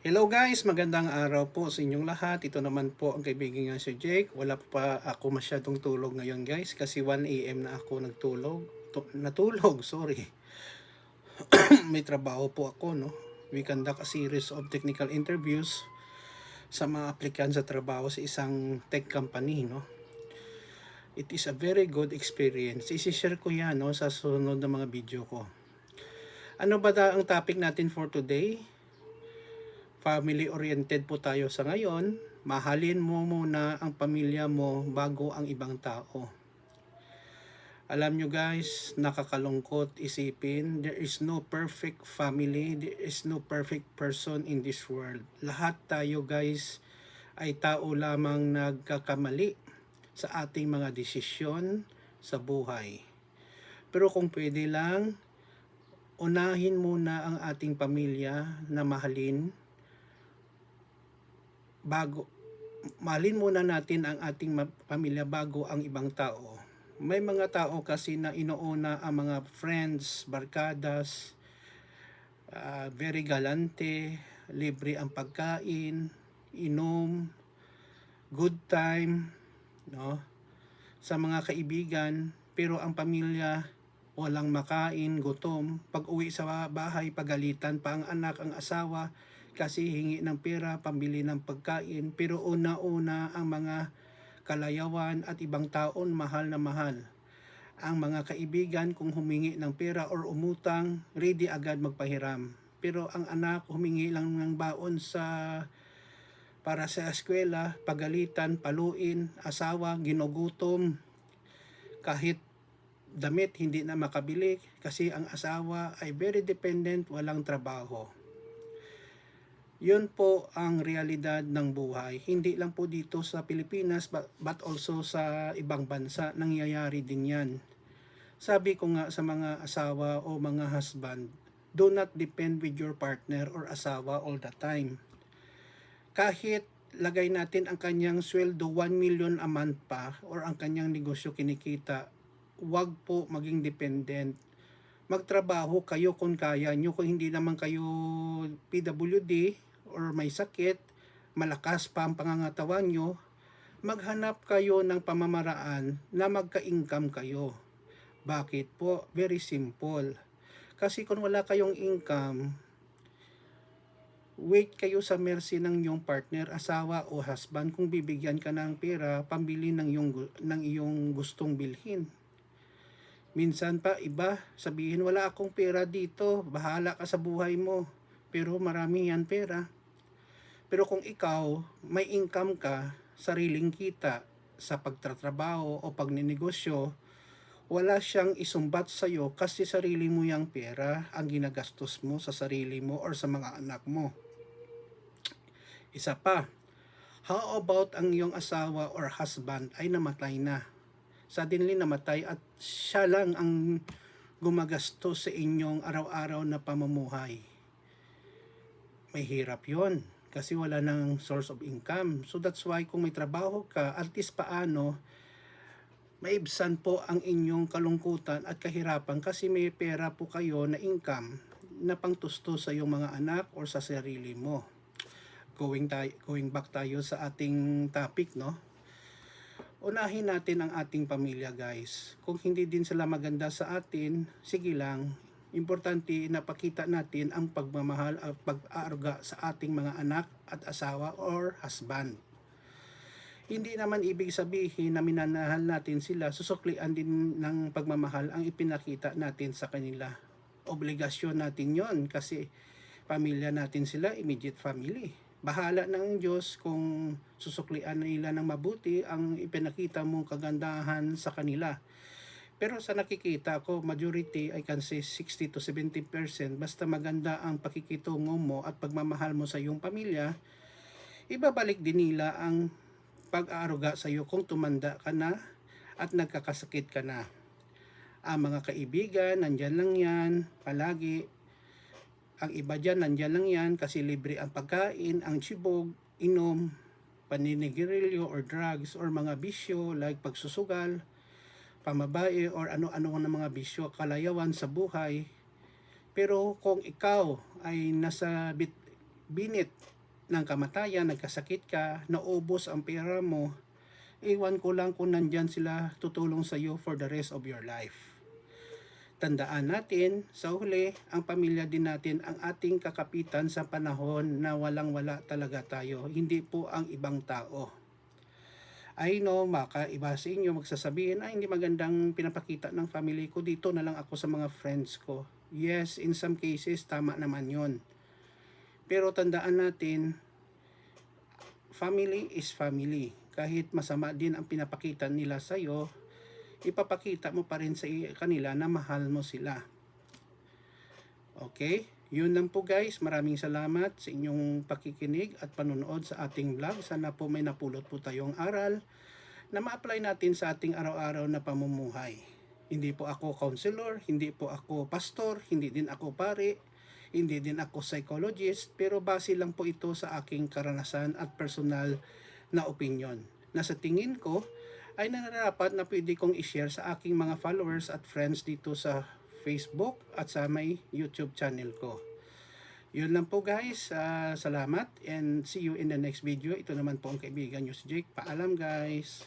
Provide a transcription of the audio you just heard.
Hello guys, magandang araw po sa inyong lahat. Ito naman po ang kaibigan nga si Jake. Wala pa ako masyadong tulog ngayon guys kasi 1 a.m. na ako nagtulog. Tu- natulog, sorry. May trabaho po ako, no? We conduct a series of technical interviews sa mga aplikant sa trabaho sa isang tech company, no? It is a very good experience. Isishare ko yan, no, sa sunod na mga video ko. Ano ba ang topic natin for today? Family oriented po tayo sa ngayon, mahalin mo muna ang pamilya mo bago ang ibang tao. Alam nyo guys, nakakalungkot isipin, there is no perfect family, there is no perfect person in this world. Lahat tayo guys ay tao lamang nagkakamali sa ating mga desisyon sa buhay. Pero kung pwede lang, unahin muna ang ating pamilya na mahalin bago malin muna natin ang ating pamilya bago ang ibang tao. May mga tao kasi na inuuna ang mga friends, barkadas, ah, very galante, libre ang pagkain, inom, good time, no? Sa mga kaibigan, pero ang pamilya walang makain, gutom, pag uwi sa bahay, pagalitan pa ang anak, ang asawa, kasi hingi ng pera, pambili ng pagkain, pero una-una ang mga kalayawan at ibang taon mahal na mahal. Ang mga kaibigan kung humingi ng pera or umutang, ready agad magpahiram. Pero ang anak humingi lang ng baon sa para sa eskwela, pagalitan, paluin, asawa, ginugutom, kahit damit hindi na makabili kasi ang asawa ay very dependent, walang trabaho. Yun po ang realidad ng buhay. Hindi lang po dito sa Pilipinas but, but also sa ibang bansa nangyayari din yan. Sabi ko nga sa mga asawa o mga husband, do not depend with your partner or asawa all the time. Kahit lagay natin ang kanyang sweldo 1 million a month pa or ang kanyang negosyo kinikita, wag po maging dependent magtrabaho kayo kung kaya nyo. Kung hindi naman kayo PWD or may sakit, malakas pa ang pangangatawan nyo, maghanap kayo ng pamamaraan na magka-income kayo. Bakit po? Very simple. Kasi kung wala kayong income, wait kayo sa mercy ng iyong partner, asawa o husband kung bibigyan ka ng pera pambili ng iyong, ng iyong gustong bilhin. Minsan pa iba, sabihin wala akong pera dito, bahala ka sa buhay mo. Pero marami yan pera. Pero kung ikaw may income ka, sariling kita sa pagtatrabaho o pagninegosyo, wala siyang isumbat sa iyo kasi sarili mo yung pera ang ginagastos mo sa sarili mo or sa mga anak mo. Isa pa, how about ang iyong asawa or husband ay namatay na? Suddenly namatay at siya lang ang gumagastos sa inyong araw-araw na pamumuhay. May hirap yon kasi wala nang source of income. So that's why kung may trabaho ka, at least paano, maibsan po ang inyong kalungkutan at kahirapan kasi may pera po kayo na income na pangtusto sa iyong mga anak or sa sarili mo. Going, tayo, going back tayo sa ating topic, no? Unahin natin ang ating pamilya, guys. Kung hindi din sila maganda sa atin, sige lang. Importante na pakita natin ang pagmamahal at pag-aaruga sa ating mga anak at asawa or husband hindi naman ibig sabihin na minanahal natin sila, susuklian din ng pagmamahal ang ipinakita natin sa kanila. Obligasyon natin yon kasi pamilya natin sila, immediate family. Bahala ng Diyos kung susuklian nila ng mabuti ang ipinakita mong kagandahan sa kanila. Pero sa nakikita ko, majority, I can say 60 to 70% basta maganda ang pakikitungo mo at pagmamahal mo sa iyong pamilya, ibabalik din nila ang pag-aaruga sa iyo kung tumanda ka na at nagkakasakit ka na. Ang mga kaibigan, nandyan lang yan, palagi. Ang iba dyan, nandyan lang yan kasi libre ang pagkain, ang chibog, inom, paninigirilyo or drugs or mga bisyo like pagsusugal, pamabae or ano-ano ng mga bisyo, kalayawan sa buhay. Pero kung ikaw ay nasa bit, binit ng kamatayan, nagkasakit ka, naubos ang pera mo, iwan ko lang kung nandyan sila tutulong sa iyo for the rest of your life. Tandaan natin, sa huli, ang pamilya din natin ang ating kakapitan sa panahon na walang-wala talaga tayo, hindi po ang ibang tao. I know, maka iba sa inyo magsasabihin, ay hindi magandang pinapakita ng family ko, dito na lang ako sa mga friends ko. Yes, in some cases, tama naman yon. Pero tandaan natin, family is family. Kahit masama din ang pinapakita nila sa'yo, ipapakita mo pa rin sa kanila na mahal mo sila. Okay? Yun lang po guys. Maraming salamat sa inyong pakikinig at panunood sa ating vlog. Sana po may napulot po tayong aral na ma-apply natin sa ating araw-araw na pamumuhay. Hindi po ako counselor, hindi po ako pastor, hindi din ako pare, hindi din ako psychologist, pero base lang po ito sa aking karanasan at personal na opinion. Na sa tingin ko, ay nararapat na pwede kong i-share sa aking mga followers at friends dito sa Facebook at sa may YouTube channel ko. Yun lang po guys. Ah, salamat and see you in the next video. Ito naman po ang kaibigan nyo si Jake. Paalam guys.